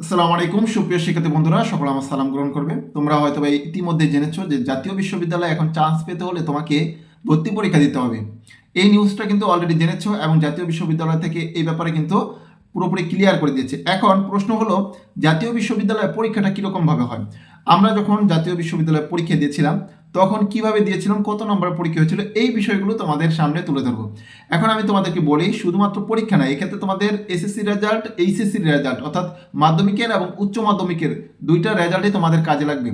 আসসালামু আলাইকুম, সুপ্রিয় শিক্ষার্থী বন্ধুরা, সকল আমার সালাম গ্রহণ করবে। তোমরা হয়তো ইতিমধ্যে জেনেছো যে জাতীয় বিশ্ববিদ্যালয়ে এখন চান্স পেতে হলে তোমাকে ভর্তি পরীক্ষা দিতে হবে। এই নিউজটা কিন্তু অলরেডি জেনেছো এবং জাতীয় বিশ্ববিদ্যালয় থেকে এই ব্যাপারে কিন্তু পুরোপুরি ক্লিয়ার করে দিয়েছে। এখন প্রশ্ন হলো, জাতীয় বিশ্ববিদ্যালয়ের পরীক্ষাটা কীরকমভাবে হয়? আমরা যখন জাতীয় বিশ্ববিদ্যালয়ে পরীক্ষা দিয়েছিলাম তখন কীভাবে দিয়েছিলাম, কত নম্বর পরীক্ষা হয়েছিল, এই বিষয়গুলো তোমাদের সামনে তুলে ধরবো। এখন আমি তোমাদেরকে বলি, শুধুমাত্র পরীক্ষা না, এক্ষেত্রে তোমাদের এসএসসি রেজাল্ট এইচএসসি রেজাল্ট অর্থাৎ মাধ্যমিকের এবং উচ্চ মাধ্যমিকের দুইটা রেজাল্টই তোমাদের কাজে লাগবে।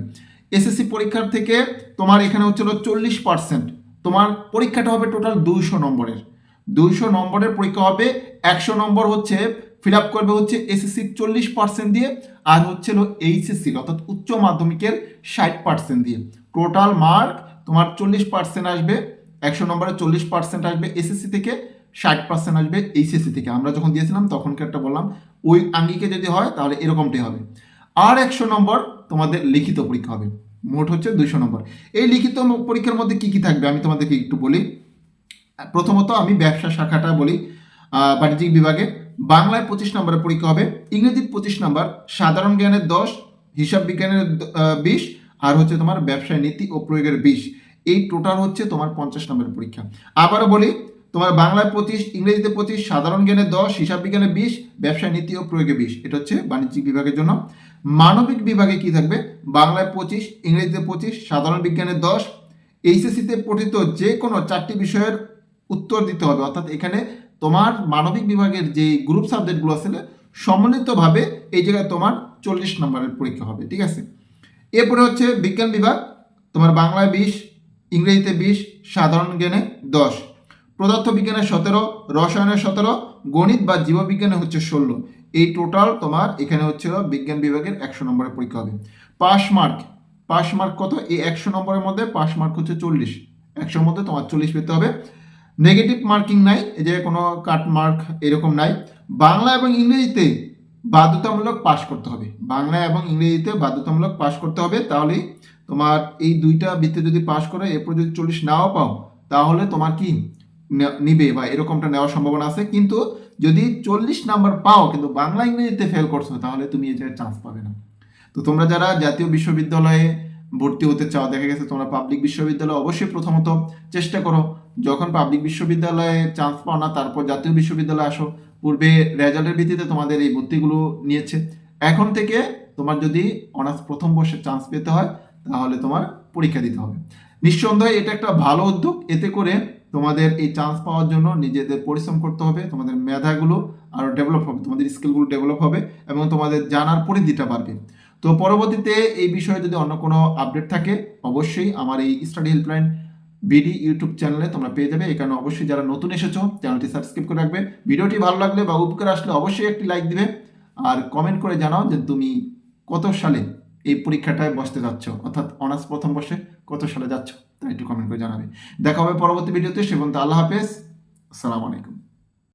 এসএসসি পরীক্ষার থেকে তোমার এখানে হচ্ছিল চল্লিশ পার্সেন্ট তোমার পরীক্ষাটা হবে টোটাল দুইশো নম্বরের। দুইশো নম্বরের পরীক্ষা হবে, একশো নম্বর হচ্ছে ফিল আপ করবে হচ্ছে এসএসসির চল্লিশ পার্সেন্ট দিয়ে, আর হচ্ছিল এইচএসসি অর্থাৎ উচ্চ মাধ্যমিকের ষাট পার্সেন্ট দিয়ে। টোটাল মার্ক তোমার চল্লিশ পার্সেন্ট আসবে, একশো নম্বরে চল্লিশ পার্সেন্ট আসবে এসএসসি থেকে, ষাট পার্সেন্ট আসবে এইচএসসি থেকে। আমরা যখন দিয়েছিলাম তখনকারটা বললাম, ওই আঙ্গিকে যদি হয়, তাহলে এরকমটাই হবে। আর একশো নম্বর তোমাদের লিখিত পরীক্ষা হবে। মোট হচ্ছে দুইশো নম্বর। এই লিখিত পরীক্ষার মধ্যে কি কি থাকবে? আমি তোমাদেরকে একটু বলি। প্রথমত আমি ব্যবসা শাখাটা বলি বাণিজ্যিক বিভাগে। বাংলায় পঁচিশ নম্বরের পরীক্ষা হবে, ইংরেজির পঁচিশ নম্বর, সাধারণ জ্ঞানের দশ, হিসাব বিজ্ঞানের বিশ আর হচ্ছে তোমার ব্যবসায় নীতি ও প্রয়োগের বিষ। এই টোটাল হচ্ছে তোমার পঞ্চাশ নম্বরের পরীক্ষা। আবারও বলি, তোমার বাংলায় পঁচিশ, ইংরেজিতে পঁচিশ, সাধারণ জ্ঞানে দশ, হিসাব বিজ্ঞানে বিশ, ব্যবসায় নীতি ও প্রয়োগে বিশ। এটা হচ্ছে বাণিজ্যিক বিভাগের জন্য। মানবিক বিভাগে কি থাকবে? বাংলায় পঁচিশ, ইংরেজিতে পঁচিশ, সাধারণ বিজ্ঞানে দশ। এইচএসসিতে পঠিত যে কোনো চারটি বিষয়ের উত্তর দিতে হবে। অর্থাৎ এখানে তোমার মানবিক বিভাগের যে গ্রুপ সাবজেক্টগুলো আছে সমন্বিতভাবে এই জায়গায় তোমার চল্লিশ নম্বরের পরীক্ষা হবে। ঠিক আছে? এরপরে হচ্ছে বিজ্ঞান বিভাগ, তোমার বাংলায় বিশ, ইংরেজিতে বিশ, সাধারণ জ্ঞানে দশ। পদার্থ বিজ্ঞানে সতেরো রসায়নের সতেরো, গণিত বা জীববিজ্ঞানে হচ্ছে ষোলো। এই টোটাল তোমার এখানে হচ্ছে বিজ্ঞান বিভাগের একশো নম্বরের পরীক্ষা হবে। পাস মার্ক পাস মার্ক কত? এই একশো নম্বরের মধ্যে পাস মার্ক হচ্ছে চল্লিশ। একশোর মধ্যে তোমার চল্লিশ পেতে হবে। নেগেটিভ মার্কিং নাই, এই যে কোনো কাট মার্ক এরকম নাই। বাংলা এবং ইংরেজিতে বাধ্যতামূলক পাশ করতে হবে। বাংলা এবং ইংরেজিতে বাধ্যতামূলক পাশ করতে হবে, তাহলেই তোমার এই দুইটা বৃত্তে যদি পাশ করে, এরপর যদি চল্লিশ নাও পাও, তাহলে তোমার কি নিবে বা এরকমটা নেওয়ার সম্ভাবনা আছে। কিন্তু যদি চল্লিশ নাম্বার পাও, কিন্তু বাংলা, ইংরেজিতে ফেল করছ, তাহলে তুমি জায়গায় চান্স পাবে না। তো তোমরা যারা জাতীয় বিশ্ববিদ্যালয়ে ভর্তি হতে চাও, দেখা গেছে তোমরা পাবলিক বিশ্ববিদ্যালয়ে অবশ্যই প্রথমত চেষ্টা করো। যখন পাবলিক বিশ্ববিদ্যালয়ে চান্স পাও না, তারপর জাতীয় বিশ্ববিদ্যালয়ে আসো, পূর্বে রেজাল্টের ভিত্তিতে তোমাদের এই ভর্তিগুলো নিয়েছে। এখন থেকে তোমার যদি অনার্স প্রথম বর্ষে চান্স পেতে হয়, তাহলে তোমার পরীক্ষা দিতে হবে। নিঃসন্দেহে এটা একটা ভালো উদ্যোগ, এতে করে তোমাদের এই চান্স পাওয়ার জন্য নিজেদের পরিশ্রম করতে হবে, তোমাদের মেধাগুলো আরও ডেভেলপ হবে, তোমাদের স্কিলগুলো ডেভেলপ হবে এবং তোমাদের জানার পরিধিটা বাড়বে। তো পরবর্তীতে এই বিষয়ে যদি অন্য কোনো আপডেট থাকে, অবশ্যই আমার এই স্টাডি হেল্পলাইন বিডি ইউটিউব চ্যানেলে তোমরা পেয়ে যাবে। এই কারণে অবশ্যই যারা নতুন এসেছ, চ্যানেলটি সাবস্ক্রাইব করে রাখবে। ভিডিওটি ভালো লাগলে বা উপকার আসলে অবশ্যই একটি লাইক দিবে। আর কমেন্ট করে জানাও যে তুমি কত সালে এই পরীক্ষাটায় বসতে যাচ্ছ? অর্থাৎ অনার্স প্রথম বর্ষে কত সালে যাচ্ছ? তা একটু কমেন্ট করে জানাবে। দেখা হবে পরবর্তী ভিডিওতে। সে পর্যন্ত আল্লাহ হাফেজ। আসসালামু আলাইকুম।